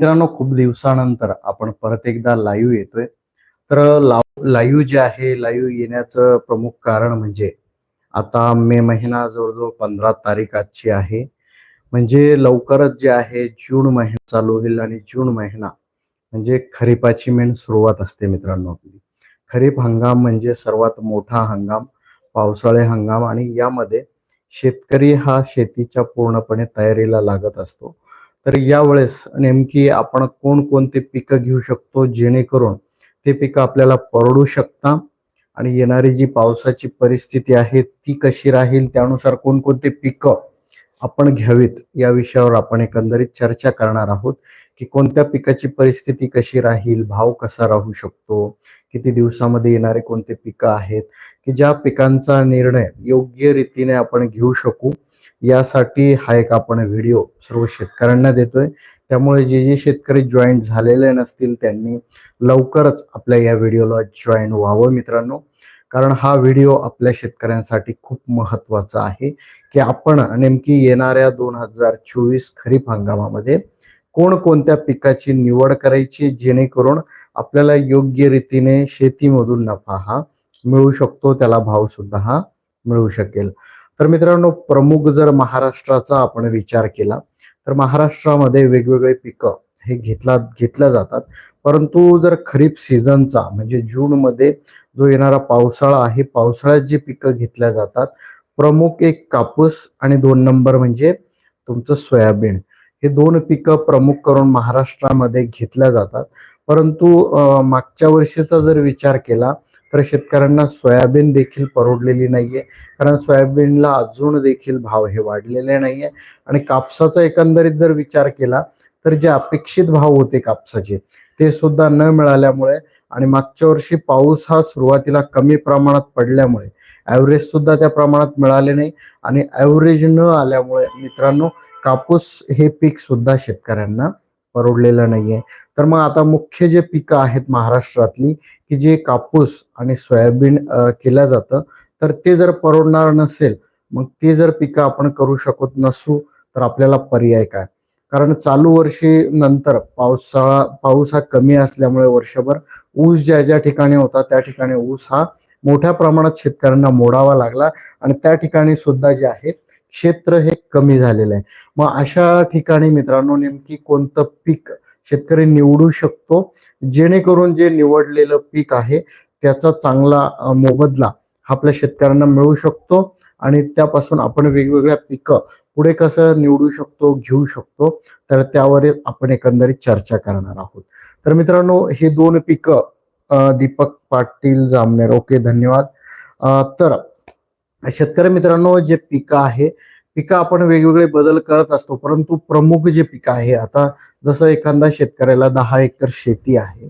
मित्रांनो खूप दिवसानंतर आपण परत एकदा लाईव्ह येतोय. तर लाईव्ह जे आहे लाईव्ह येण्याचं प्रमुख कारण म्हणजे आता मे महिना जवळजवळ पंधरा तारीख आजची आहे. म्हणजे लवकरच जे आहे जून महिना चालू होईल आणि जून महिना म्हणजे खरीपाची मेन सुरुवात असते मित्रांनो आपली. खरीप हंगाम म्हणजे सर्वात मोठा हंगाम पावसाळे हंगाम आणि यामध्ये शेतकरी हा शेतीच्या पूर्णपणे तयारीला लागत असतो. तर यावेळेस नेमकी आपण कोणकोणते पिकं घेऊ शकतो जेणेकरून ते पिकं आपल्याला परवडू शकता? आणि येणारी जी पावसाची परिस्थिती आहे ती कशी राहील? त्यानुसार कोणकोणते पिकं आपण घ्यावीत? या विषयावर आपण एकंदरीत चर्चा करणार आहोत की कोणत्या पिकाची परिस्थिती कशी राहील भाव कसा राहू शकतो किती दिवसामध्ये येणारे कोणते पिकं आहेत की ज्या पिकांचा निर्णय योग्य रीतीने आपण घेऊ शकू यासाठी हा एक आपण व्हिडिओ सर्व शेतकऱ्यांना देतोय. त्यामुळे जे जे शेतकरी जॉईन झालेले नसतील त्यांनी लवकरच आपल्या या व्हिडिओला जॉईन व्हावं मित्रांनो. कारण हा व्हिडिओ आपल्या शेतकऱ्यांसाठी खूप महत्त्वाचा आहे की आपण नेमकी येणाऱ्या दोन हजार चोवीस खरीप हंगामामध्ये कोणकोणत्या पिकाची निवड करायची जेणेकरून आपल्याला योग्य रीतीने शेतीमधून नफा हा मिळू शकतो त्याला भाव सुद्धा हा मिळू शकेल. तर मित्रांनो प्रमुख जर महाराष्ट्राचा आपण विचार केला तर महाराष्ट्रामध्ये वेगवेगळे पिकं हे घेतला घेतल्या जातात. परंतु जर खरीप सीझनचा म्हणजे जूनमध्ये जो येणारा पावसाळा आहे पावसाळ्यात जे पिकं घेतल्या जातात प्रमुख एक कापूस आणि दोन नंबर म्हणजे तुमचं सोयाबीन. हे दोन पिकं प्रमुख करून महाराष्ट्रामध्ये घेतल्या जातात. परंतु मागच्या वर्षीचा जर विचार केला तर शेतकऱ्यांना सोयाबीन देखील परवडलेली नाहीये. कारण सोयाबीनला अजून देखील भाव हे वाढलेले नाहीये. आणि कापसाचा एकंदरीत जर विचार केला तर जे अपेक्षित भाव होते कापसाचे ते सुद्धा न मिळाल्यामुळे आणि मागच्या वर्षी पाऊस हा सुरुवातीला कमी प्रमाणात पडल्यामुळे ॲव्हरेज सुद्धा त्या प्रमाणात मिळाले नाही. आणि ॲव्हरेज न आल्यामुळे मित्रांनो कापूस हे पीक सुद्धा शेतकऱ्यांना परवडलेलं नाहीये. तर मग आता मुख्य जे पिकं आहेत महाराष्ट्रातली की जे कापूस आणि सोयाबीन केलं जातं तर ते जर परवडणार नसेल मग ते जर पिकं आपण करू शकत नसू तर आपल्याला पर्याय काय? कारण चालू वर्षी नंतर पावसाळा पाऊस हा कमी असल्यामुळे वर्षभर ऊस ज्या ज्या ठिकाणी होता त्या ठिकाणी ऊस हा मोठ्या प्रमाणात शेतकऱ्यांना मोडावा लागला आणि त्या ठिकाणी सुद्धा जे आहे क्षेत्र हे कमी झालेलं आहे. मग अशा ठिकाणी मित्रांनो नेमकी कोणतं पीक शेतकरी निवडू शकतो? जेणेकरून जे निवडलेलं पीक आहे त्याचा चांगला मोबदला आपल्या शेतकऱ्यांना मिळू शकतो आणि त्यापासून आपण वेगवेगळ्या पिकं पुढे कसं निवडू शकतो घेऊ शकतो तर त्यावर आपण एकंदरीत चर्चा करणार आहोत. तर मित्रांनो हे दोन पिकं दीपक पाटील जामनेर. ओके धन्यवाद. तर शेतकरी मित्रांनो जे पिकं आहे पिकं आपण वेगवेगळे बदल करत असतो परंतु प्रमुख जे पिकं आहे आता जसं एखादा शेतकऱ्याला दहा एकर शेती आहे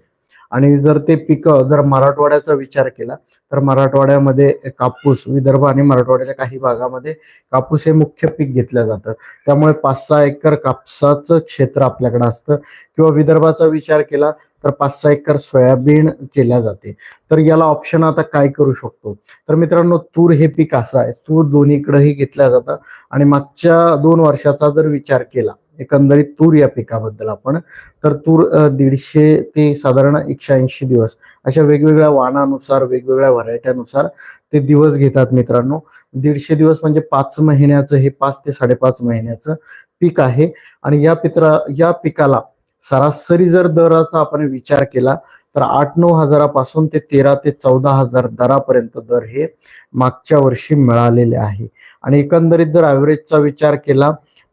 आणि जर ते पिकं जर मराठवाड्याचा विचार केला तर मराठवाड्यामध्ये कापूस विदर्भ आणि मराठवाड्याच्या काही भागामध्ये कापूस हे मुख्य पीक घेतलं जातं. त्यामुळे पाच सहा एकर कापसाचं क्षेत्र आपल्याकडे असतं. किंवा विदर्भाचा विचार केला तर पाच सहा एकर सोयाबीन केल्या जाते. तर याला ऑप्शन आता काय करू शकतो? तर मित्रांनो तूर हे पीक असं आहे. तूर दोन्हीकडेही घेतल्या जातं. आणि मागच्या दोन वर्षाचा जर विचार केला एकंदरीत तूर या पिकाबद्दल आपण. तर तूर दीडशे ते साधारण एकशे ऐंशी दिवस अशा वेगवेगळ्या वाणानुसार वेगवेगळ्या व्हरायट्यानुसार ते दिवस घेतात मित्रांनो. दीडशे दिवस म्हणजे पाच महिन्याचं हे पाच ते साडेपाच महिन्याचं पीक आहे. आणि या पित्रा या पिकाला सरासरी जर दराचा आपण विचार केला तर आठ नऊ हजारापासून ते तेरा ते चौदा हजार दरापर्यंत दर हे मागच्या वर्षी मिळालेले आहे. आणि एकंदरीत जर ॲव्हरेजचा विचार केला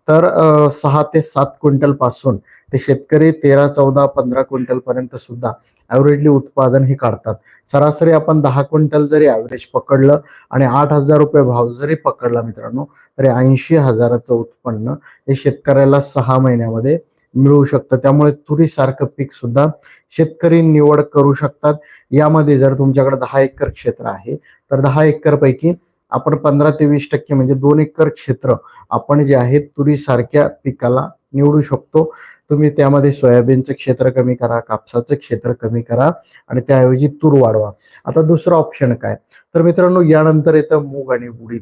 तर सहा ते सात क्विंटलपासून ते शेतकरी तेरा चौदा पंधरा क्विंटल पर्यंत सुद्धा ॲव्हरेजली उत्पादन हे काढतात. सरासरी आपण दहा क्विंटल जरी ॲव्हरेज पकडलं आणि आठ हजार रुपये भाव जरी पकडला मित्रांनो तरी ऐंशी हजाराचं उत्पन्न हे शेतकऱ्याला सहा महिन्यामध्ये मिळू शकतं. त्यामुळे तुरीसारखं पीक सुद्धा शेतकरी निवड करू शकतात. यामध्ये जर तुमच्याकडे दहा एकर क्षेत्र आहे तर दहा एकर पैकी आपण पंधरा ते वीस टक्के म्हणजे दोन एकर क्षेत्र आपण जे आहे तुरी सारख्या पिकाला निवडू शकतो. तुम्ही त्यामध्ये सोयाबीनचं क्षेत्र कमी करा कापसाचं क्षेत्र कमी करा आणि त्याऐवजी तूर वाढवा. आता दुसरं ऑप्शन काय? तर मित्रांनो यानंतर येतं मूग आणि उडीद.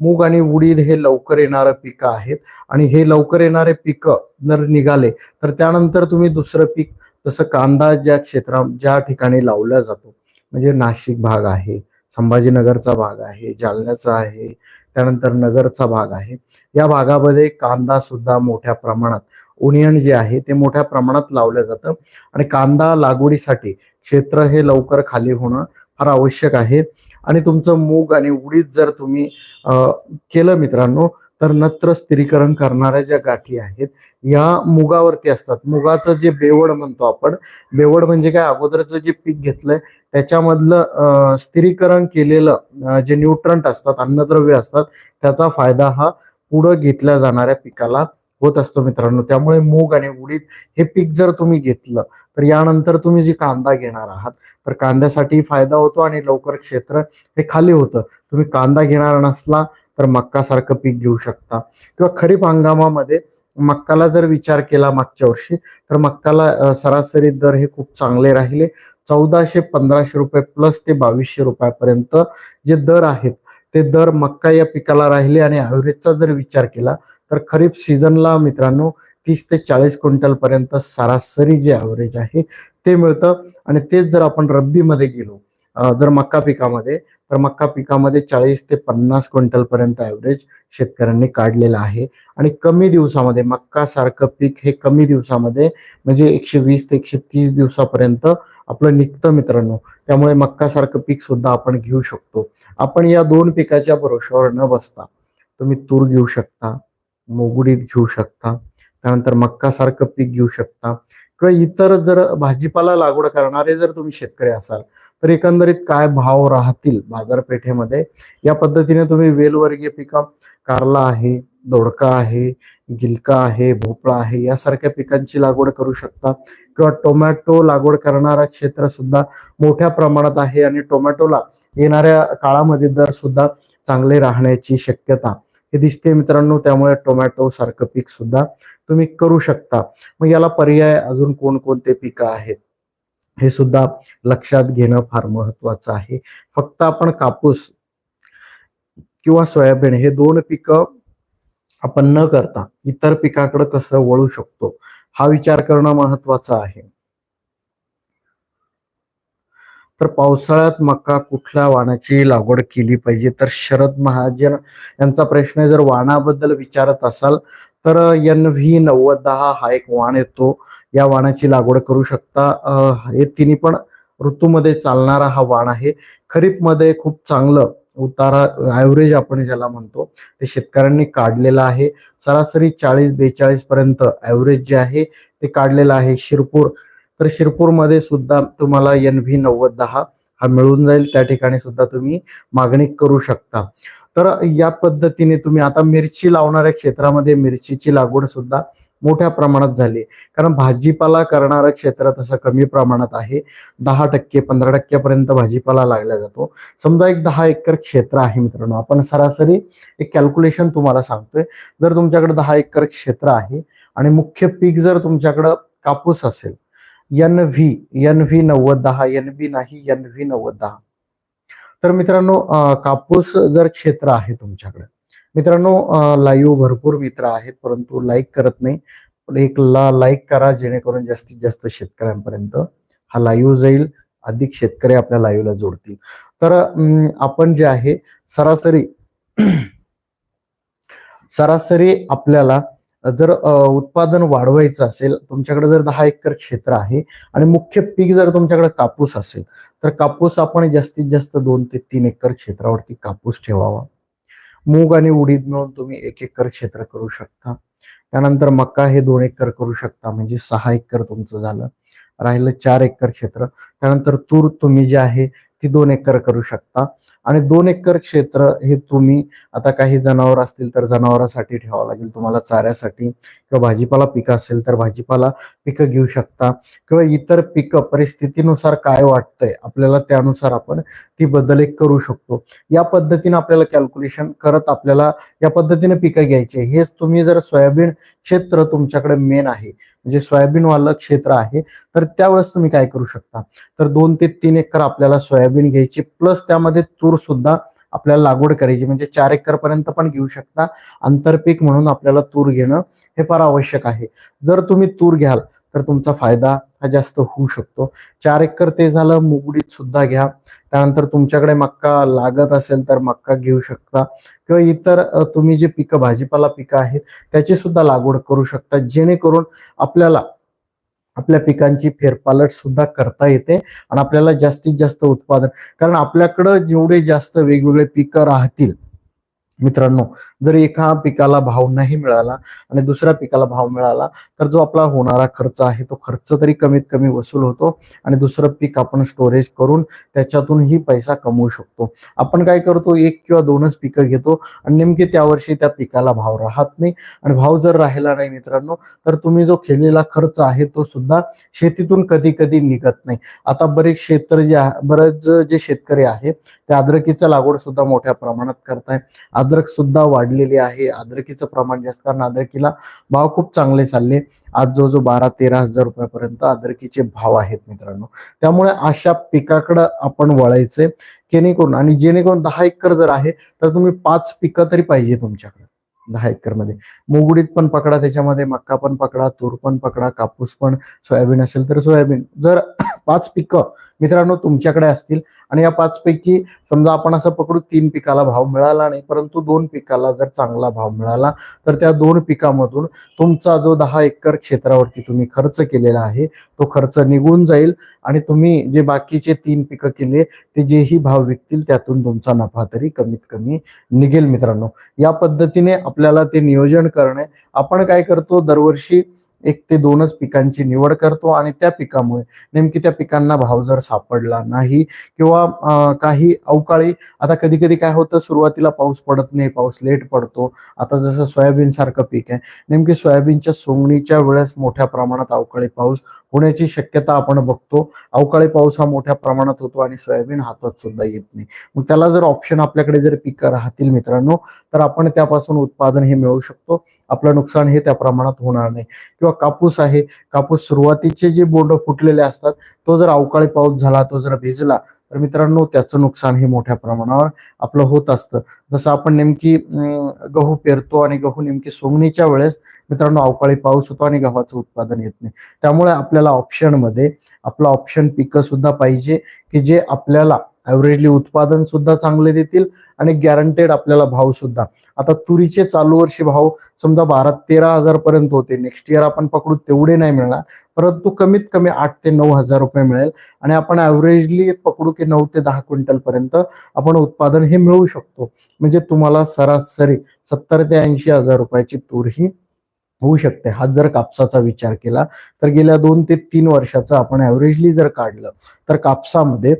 मूग आणि उडीद हे लवकर येणारं पिकं आहेत आणि हे लवकर येणारे पिकं जर निघाले तर त्यानंतर तुम्ही दुसरं पीक जसं कांदा ज्या क्षेत्रा ज्या ठिकाणी लावला जातो म्हणजे नाशिक भाग आहे संभाजीनगरचा भाग आहे जालन्याचा आहे त्यानंतर नगरचा भाग आहे. या भागामध्ये कांदा सुद्धा मोठ्या प्रमाणात उनियन जे आहे ते मोठ्या प्रमाणात लावलं जातं. आणि कांदा लागवडीसाठी क्षेत्र हे लवकर खाली होणं फार आवश्यक आहे. आणि तुमचं मूग आणि उडीद जर तुम्ही केलं मित्रांनो तर नत्र स्थिरीकरण करणाऱ्या ज्या गाठी आहेत या मुगावरती असतात. मुगाचं जे बेवड म्हणतो आपण बेवड म्हणजे काय? अगोदरचं जे पीक घेतलंय त्याच्यामधलं स्थिरीकरण केलेलं जे न्यूट्रंट असतात अन्नद्रव्य असतात त्याचा फायदा हा पुढं घेतल्या जाणाऱ्या पिकाला होत असतो मित्रांनो. त्यामुळे मूग आणि उडीद हे पीक जर तुम्ही घेतलं तर यानंतर तुम्ही जी कांदा घेणार आहात तर कांद्यासाठी फायदा होतो आणि लवकर क्षेत्र हे खाली होतं. तुम्ही कांदा घेणार नसला तर मक्का सारखं पीक घेऊ शकता. किंवा खरीप हंगामामध्ये मक्काला जर विचार केला मागच्या वर्षी तर मक्काला सरासरी दर हे खूप चांगले राहिले. चौदाशे पंधराशे रुपये प्लस ते बावीसशे रुपयापर्यंत जे दर आहेत ते दर मक्का या पिकाला राहिले आणि ॲव्हरेजचा जर विचार केला तर खरीप सीझनला मित्रांनो तीस ते चाळीस क्विंटल पर्यंत सरासरी जे ॲव्हरेज आहे ते मिळतं. आणि तेच जर आपण रब्बीमध्ये गेलो जर मक्का पिकामध्ये तर मक्का पिकामध्ये चाळीस ते पन्नास क्विंटल पर्यंत ॲव्हरेज शेतकऱ्यांनी काढलेलं आहे. आणि कमी दिवसामध्ये मक्का सारखं पीक हे कमी दिवसामध्ये म्हणजे एकशे वीस ते एकशे तीस दिवसापर्यंत आपलं निघतं मित्रांनो. त्यामुळे मक्का सारखं पीक सुद्धा आपण घेऊ शकतो. आपण या दोन पिकाच्या भरोश्यावर न बसता तुम्ही तूर घेऊ शकता मोगुडीत घेऊ शकता त्यानंतर मक्का सारखं पीक घेऊ शकता. किंवा इतर जर भाजीपाला लागवड करणारे जर तुम्ही शेतकरी असाल तर एकंदरीत काय भाव राहतील बाजारपेठेमध्ये? या पद्धतीने तुम्ही वेलवर्गीय पिकं कारला आहे दोडका आहे गिलका आहे भोपळा आहे यासारख्या पिकांची लागवड करू शकता. किंवा टोमॅटो लागवड करणारा क्षेत्र सुद्धा मोठ्या प्रमाणात आहे आणि टोमॅटोला येणाऱ्या काळामध्ये दर सुद्धा चांगले राहण्याची शक्यता. हे दिसते मित्रांनो त्यामुळे टोमॅटो सारखं पीक सुद्धा तुम्ही करू शकता. मग याला पर्याय अजून कोणकोणते पिकं आहेत? हे सुद्धा लक्षात घेणं फार महत्वाचं आहे. फक्त आपण कापूस किंवा सोयाबीन हे दोन पिकं आपण न करता इतर पिकाकडे कसं वळू शकतो? हा विचार करणं महत्त्वाचा आहे. तर पावसाळ्यात मका कुठल्या वाणाची लागवड केली पाहिजे? तर शरद महाजन यांचा प्रश्न जर वाणाबद्दल विचारत असाल तर एन व्ही नव्वद दहा हा एक वाण येतो. या वाणाची लागवड करू शकता. हे तिन्ही पण ऋतूमध्ये चालणारा हा वाण आहे. खरीपमध्ये खूप चांगलं उतारा ॲव्हरेज आपण ज्याला म्हणतो ते शेतकऱ्यांनी काढलेलं आहे. सरासरी चाळीस बेचाळीस पर्यंत ॲव्हरेज जे आहे ते काढलेलं आहे. शिरपूर तर शिरपूरमध्ये सुद्धा तुम्हाला एन व्ही नव्वद दहा हा मिळून जाईल. त्या ठिकाणी सुद्धा तुम्ही मागणी करू शकता. तर या पद्धतीने तुम्ही आता मिरची लावणाऱ्या क्षेत्रामध्ये मिरचीची लागवड सुद्धा मोठ्या प्रमाणात झाली. कारण भाजीपाला करणारं क्षेत्र तसं कमी प्रमाणात आहे. दहा टक्के पंधरा टक्क्यापर्यंत भाजीपाला लागला जातो. समजा एक दहा एकर क्षेत्र आहे मित्रांनो. आपण सरासरी एक कॅल्क्युलेशन तुम्हाला सांगतोय. जर तुमच्याकडे दहा एकर क्षेत्र आहे आणि मुख्य पीक जर तुमच्याकडं कापूस असेल एन व्ही एन व्ही नव्वद दहा एन व्ही नाही एन व्ही नव्वद दहा. तर मित्रांनो कापूस जर क्षेत्र आहे तुमच्याकडे मित्रांनो लाईव्ह भरपूर मित्र आहेत परंतु लाईक करत नाही. पण एक ला लाईक करा जेणेकरून जास्तीत जास्त शेतकऱ्यांपर्यंत हा लाईव्ह जाईल अधिक शेतकरी आपल्या लाईव्हला जोडतील. तर आपण जे आहे सरासरी सरासरी आपल्याला जर उत्पादन वाढवायचं असेल तुमच्याकडे जर दहा एकर क्षेत्र आहे आणि मुख्य पीक जर तुमच्याकडे कापूस असेल तर कापूस आपण जास्तीत जास्त दोन ते तीन एकर क्षेत्रावरती कापूस ठेवावा. मूग आणि उडीद मिळून तुम्ही एक एकर क्षेत्र करू शकता. त्यानंतर मका हे दोन एकर करू शकता म्हणजे सहा एकर तुमचं झालं. राहिलं चार एकर क्षेत्र. त्यानंतर तूर तुम्ही जे आहे ती दोन एकर करू शकता. आणि दोन एकर क्षेत्र हे तुम्ही आता काही जनावर असतील तर जनावरांसाठी ठेवावं लागेल. तुम्हाला चाऱ्यासाठी किंवा भाजीपाला पिकं असेल तर भाजीपाला पिकं घेऊ शकता. किंवा इतर पिकं परिस्थितीनुसार काय वाटतंय आपल्याला त्यानुसार आपण ती बदल एक करू शकतो. या पद्धतीने आपल्याला कॅल्क्युलेशन करत आपल्याला या पद्धतीने पिकं घ्यायचे. हेच तुम्ही जर सोयाबीन क्षेत्र तुमच्याकडे मेन आहे म्हणजे सोयाबीनवालं क्षेत्र आहे तर त्यावेळेस तुम्ही काय करू शकता? तर दोन ते तीन एकर आपल्याला सोयाबीन घ्यायची प्लस त्यामध्ये तूर सुद्धा आपल्याला लागवड करायची म्हणजे चार एकर पर्यंत पण घेऊ शकता आंतरपीक म्हणून आपल्याला तूर घेणं हे फार आवश्यक आहे. जर तुम्ही तूर घ्याल तर तुमचा फायदा हा जास्त होऊ शकतो. चार एकर ते झालं मुगडीत सुद्धा घ्या. त्यानंतर तुमच्याकडे मक्का लागत असेल तर मक्का घेऊ शकता. किंवा इतर तुम्ही जे पिकं भाजीपाला पिकं आहेत त्याची सुद्धा लागवड करू शकता. जेणेकरून आपल्याला आपल्या पिकांची फेरपालट सुद्धा करता येते आणि आपल्याला जास्तीत जास्त उत्पादन कारण आपल्याकडं जेवढे जास्त वेगवेगळे पिकं राहतील मित्रांनो जर एका पिकाला भाव नाही मिळाला आणि दुसऱ्या पिकाला भाव मिळाला तर जो आपला होणारा खर्च आहे तो खर्च तरी कमीत कमी वसूल होतो आणि दुसरं पीक आपण स्टोरेज करून त्याच्यातूनही पैसा कमवू शकतो. आपण काय करतो एक किंवा दोनच पिकं घेतो आणि नेमके त्या वर्षी त्या पिकाला भाव राहत नाही. आणि भाव जर राहिला नाही मित्रांनो तर तुम्ही जो केलेला खर्च आहे तो सुद्धा शेतीतून कधी कधी निघत नाही. आता बरेच क्षेत्र जे आहे बरेच जे शेतकरी आहेत ते अद्रकीचं लागवड सुद्धा मोठ्या प्रमाणात करताय. अद्रक सुद्धा वाढलेली आहे. अद्रकीचं प्रमाण जास्त कारण अद्रकीला भाव खूप चांगले चालले. आज जो जो बारा तेरा हजार रुपयापर्यंत अद्रकीचे भाव आहेत मित्रांनो. त्यामुळे अशा पिकाकडं आपण वळायचंय. जेणेकरून आणि जेणेकरून दहा एकर जर आहे तर तुम्ही पाच पिकं तरी पाहिजे तुमच्याकडे. दहा एकरमध्ये मुगडीत पण पकडा त्याच्यामध्ये मक्का पण पकडा तूर पण पकडा कापूस पण सोयाबीन असेल तर सोयाबीन. जर पाच पिकं मित्रांनो तुमच्याकडे असतील. आणि या पाच पैकी समजा आपण असं पकडू तीन पिकाला भाव मिळाला नाही परंतु दोन पिकाला जर चांगला भाव मिळाला तर त्या दोन पिकामधून तुमचा जो दहा एकर क्षेत्रावरती तुम्ही खर्च केलेला आहे तो खर्च निघून जाईल. आणि तुम्ही जे बाकीचे तीन पिकं केले ते जेही भाव विकतील त्यातून तुमचा नफा तरी कमीत कमी निघेल मित्रांनो. या पद्धतीने आपल्याला ते नियोजन करणे. आपण काय करतो दरवर्षी एक ते दोनच पिकांची निवड करतो आणि त्या पिकामुळे नेमकी त्या पिकांना भाव जर सापडला नाही किंवा काही अवकाळी आता कधी कधी काय होतं सुरुवातीला पाऊस पडत नाही पाऊस लेट पडतो. आता जसं सोयाबीन सारखं पीक आहे नेमकी सोयाबीनच्या सोंगणीच्या वेळेस मोठ्या प्रमाणात अवकाळी पाऊस होण्याची शक्यता आपण बघतो. अवकाळी पाऊस हा मोठ्या प्रमाणात होतो आणि सोयाबीन हातात सुद्धा येत नाही. मग त्याला जर ऑप्शन आपल्याकडे जर पिकं राहतील मित्रांनो तर आपण त्यापासून उत्पादन हे मिळवू शकतो. आपलं नुकसान हे त्या प्रमाणात होणार नाही. किंवा कापूस आहे कापूस सुरुवातीचे जे बोंड फुटलेले असतात तो जर अवकाळी पाऊस झाला तो जर भिजला तर मित्रांनो त्याचं नुकसान हे मोठ्या प्रमाणावर आपलं होत असतं. जसं आपण नेमकी गहू पेरतो आणि गहू नेमकी सोंगणीच्या वेळेस मित्रांनो अवकाळी पाऊस होतो आणि गव्हाचं उत्पादन येत नाही. त्यामुळे आपल्याला ऑप्शनमध्ये आपलं ऑप्शन पिकं सुद्धा पाहिजे की जे आपल्याला ऍव्हरेजली उत्पादन सुद्धा चांगले देतील आणि गॅरंटेड आपल्याला भाव सुद्धा. आता तुरीचे चालू वर्षी भाव समजा बारा तेरा हजार पर्यंत होते. नेक्स्ट इयर आपण पकडू तेवढे नाही मिळणार. परंतु कमीत कमी आठ ते नऊ हजार रुपये मिळेल. आणि आपण ऍव्हरेजली पकडू की नऊ ते दहा क्विंटल पर्यंत आपण उत्पादन हे मिळवू शकतो. म्हणजे तुम्हाला सरासरी सत्तर ते ऐंशी हजार रुपयाची तूर ही होऊ शकते. हा जर कापसाचा विचार केला तर गेल्या दोन ते तीन वर्षाचा आपण ऍव्हरेजली जर काढलं तर कापसामध्ये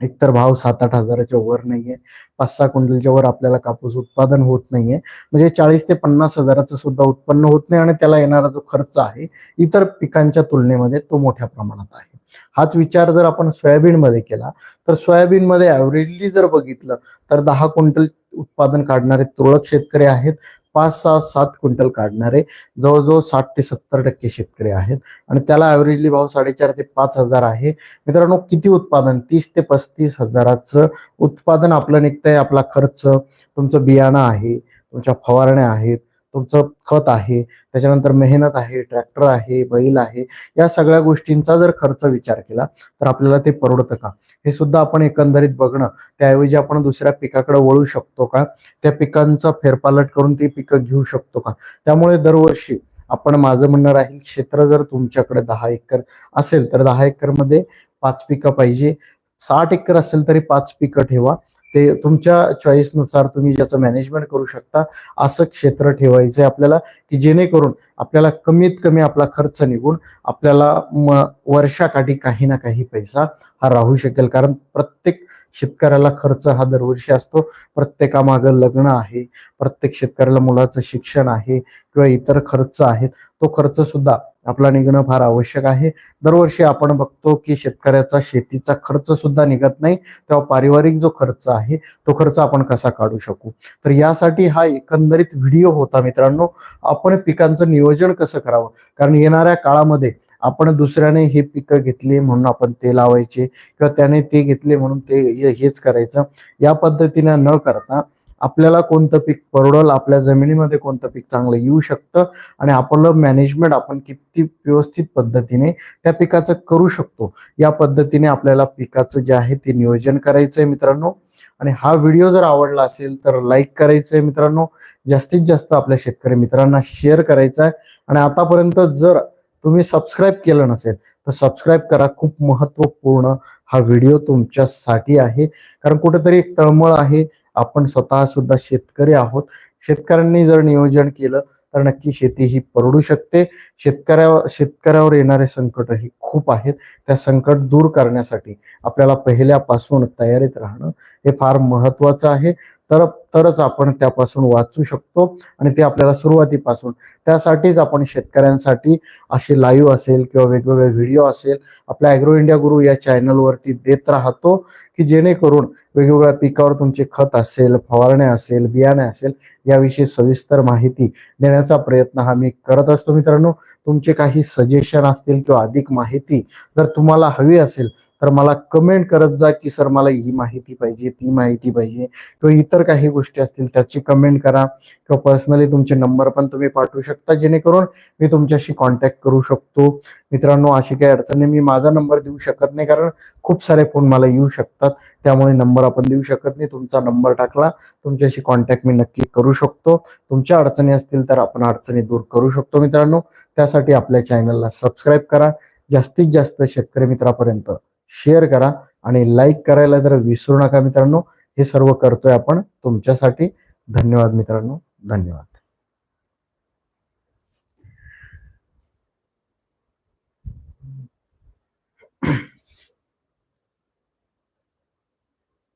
एकतर भाव सात आठ हजाराच्या वर नाहीये. पाच सहा क्विंटलच्या वर आपल्याला कापूस उत्पादन होत नाहीये. म्हणजे चाळीस ते पन्नास हजाराचं सुद्धा उत्पन्न होत नाही आणि त्याला येणारा जो खर्च आहे इतर पिकांच्या तुलनेमध्ये तो मोठ्या प्रमाणात आहे. हाच विचार जर आपण सोयाबीन मध्ये केला तर सोयाबीन मध्ये ऍव्हरेजली जर बघितलं तर दहा क्विंटल उत्पादन काढणारे तुरळक शेतकरी आहेत पाच सहा सात क्विंटल काढणारे जवळजवळ साठ ते सत्तर टक्के शेतकरी आहेत. आणि त्याला ॲव्हरेजली भाव साडेचार ते पाच हजार आहे. मित्रांनो किती उत्पादन? तीस ते पस्तीस हजाराचं उत्पादन आपलं निघतंय. आपला खर्च तुमचं बियाणं आहे तुमच्या फवारण्या आहेत तुमचं खत आहे त्याच्यानंतर मेहनत आहे ट्रॅक्टर आहे बैल आहे या सगळ्या गोष्टींचा जर खर्च विचार केला तर आपल्याला ते परवडतं का? हे सुद्धा आपण एकंदरीत बघणं त्याऐवजी आपण दुसऱ्या पिकाकडे वळू शकतो का? त्या पिकांचा फेरपालट करून ती पिकं घेऊ शकतो का? त्यामुळे दरवर्षी आपण माझं म्हणणं राहील क्षेत्र जर तुमच्याकडे दहा एकर असेल तर दहा एकरमध्ये पाच पिकं पाहिजे. साठ एकर असेल तरी पाच पिकं ठेवा. ते तुमच्या चॉईसनुसार तुम्ही ज्याचं मॅनेजमेंट करू शकता असं क्षेत्र ठेवायचं आहे आपल्याला की जेणेकरून आपल्याला कमीत कमी आपला खर्च निघून आपल्याला म- वर्षाकाठी काही ना काही पैसा हा राहू शकेल. कारण प्रत्येक शेतकऱ्याला खर्च हा दरवर्षी असतो. प्रत्येकामागं लग्न आहे प्रत्येक शेतकऱ्याला मुलाचं शिक्षण आहे किंवा इतर खर्च आहेत तो खर्च सुद्धा आपला निघणं फार आवश्यक आहे. दरवर्षी आपण बघतो की शेतकऱ्याचा शेतीचा खर्च सुद्धा निघत नाही. तेव्हा पारिवारिक जो खर्च आहे तो खर्च आपण कसा काढू शकू? तर यासाठी हा एकंदरीत व्हिडिओ होता मित्रांनो. आपण पिकांचं नियोजन कसं करावं? कारण येणाऱ्या काळामध्ये आपण दुसऱ्याने हे पिकं घेतली म्हणून आपण ते लावायचे किंवा त्याने ते घेतले म्हणून ते हेच करायचं. या पद्धतीने न करता आपल्याला कोणतं पीक परवडल आपल्या जमिनीमध्ये कोणतं पीक चांगलं येऊ शकतं आणि आपलं मॅनेजमेंट आपण किती व्यवस्थित पद्धतीने त्या पिकाचं करू शकतो. या पद्धतीने आपल्याला पिकाचं जे आहे ते नियोजन करायचं आहे मित्रांनो. आणि हा व्हिडिओ जर आवडला असेल तर लाईक करायचं आहे मित्रांनो. जास्तीत जास्त आपल्या शेतकरी मित्रांना शेअर करायचा आहे. आणि आतापर्यंत जर तुम्ही सबस्क्राईब केलं नसेल तर सबस्क्राईब करा. खूप महत्त्वपूर्ण हा व्हिडिओ तुमच्यासाठी आहे. कारण कुठेतरी एक तळमळ आहे. आपण स्वतः सुद्धा शेतकरी आहोत. शेतकऱ्यांनी जर नियोजन केलं तर नक्की शेती ही परवडू शकते. शेतकऱ्या शेतकऱ्यावर येणारे संकट ही खूप आहेत. त्या संकट दूर करण्यासाठी आपल्याला पहिल्यापासून तयारीत राहणं हे फार महत्वाचं आहे. तर तरच आपण त्यापासून वाचू शकतो आणि ते आपल्याला सुरुवातीपासून. त्यासाठीच आपण शेतकऱ्यांसाठी असे लाईव्ह असेल किंवा वेगवेगळे व्हिडिओ असेल आपल्या अॅग्रो इंडिया गुरु या चॅनलवरती देत राहतो की जेणेकरून वेगवेगळ्या पिकावर तुमचे खत असेल फवारणे असेल बियाणे असेल याविषयी सविस्तर माहिती देण्याचा प्रयत्न हा मी करत असतो मित्रांनो. तुमचे काही सजेशन असतील किंवा अधिक माहिती जर तुम्हाला हवी असेल तर मला कमेंट करत जा की सर मला ही माहिती पाहिजे ती माहिती पाहिजे. किंवा इतर काही गोष्टी असतील त्याची कमेंट करा. किंवा पर्सनली तुमचे नंबर पण तुम्ही पाठवू शकता जेणेकरून मी तुमच्याशी कॉन्टॅक्ट करू शकतो. मित्रांनो अशी काही अडचणी मी माझा नंबर देऊ शकत नाही कारण खूप सारे फोन मला येऊ शकतात. त्यामुळे नंबर आपण देऊ शकत नाही. तुमचा नंबर टाकला तुमच्याशी कॉन्टॅक्ट मी नक्की करू शकतो. तुमच्या अडचणी असतील तर आपण अडचणी दूर करू शकतो मित्रांनो. त्यासाठी आपल्या चॅनलला सबस्क्राईब करा. जास्तीत जास्त शेतकरी मित्रापर्यंत शेअर करा आणि लाईक करायला जर विसरू नका मित्रांनो. हे सर्व करतोय आपण तुमच्यासाठी. धन्यवाद मित्रांनो. धन्यवाद.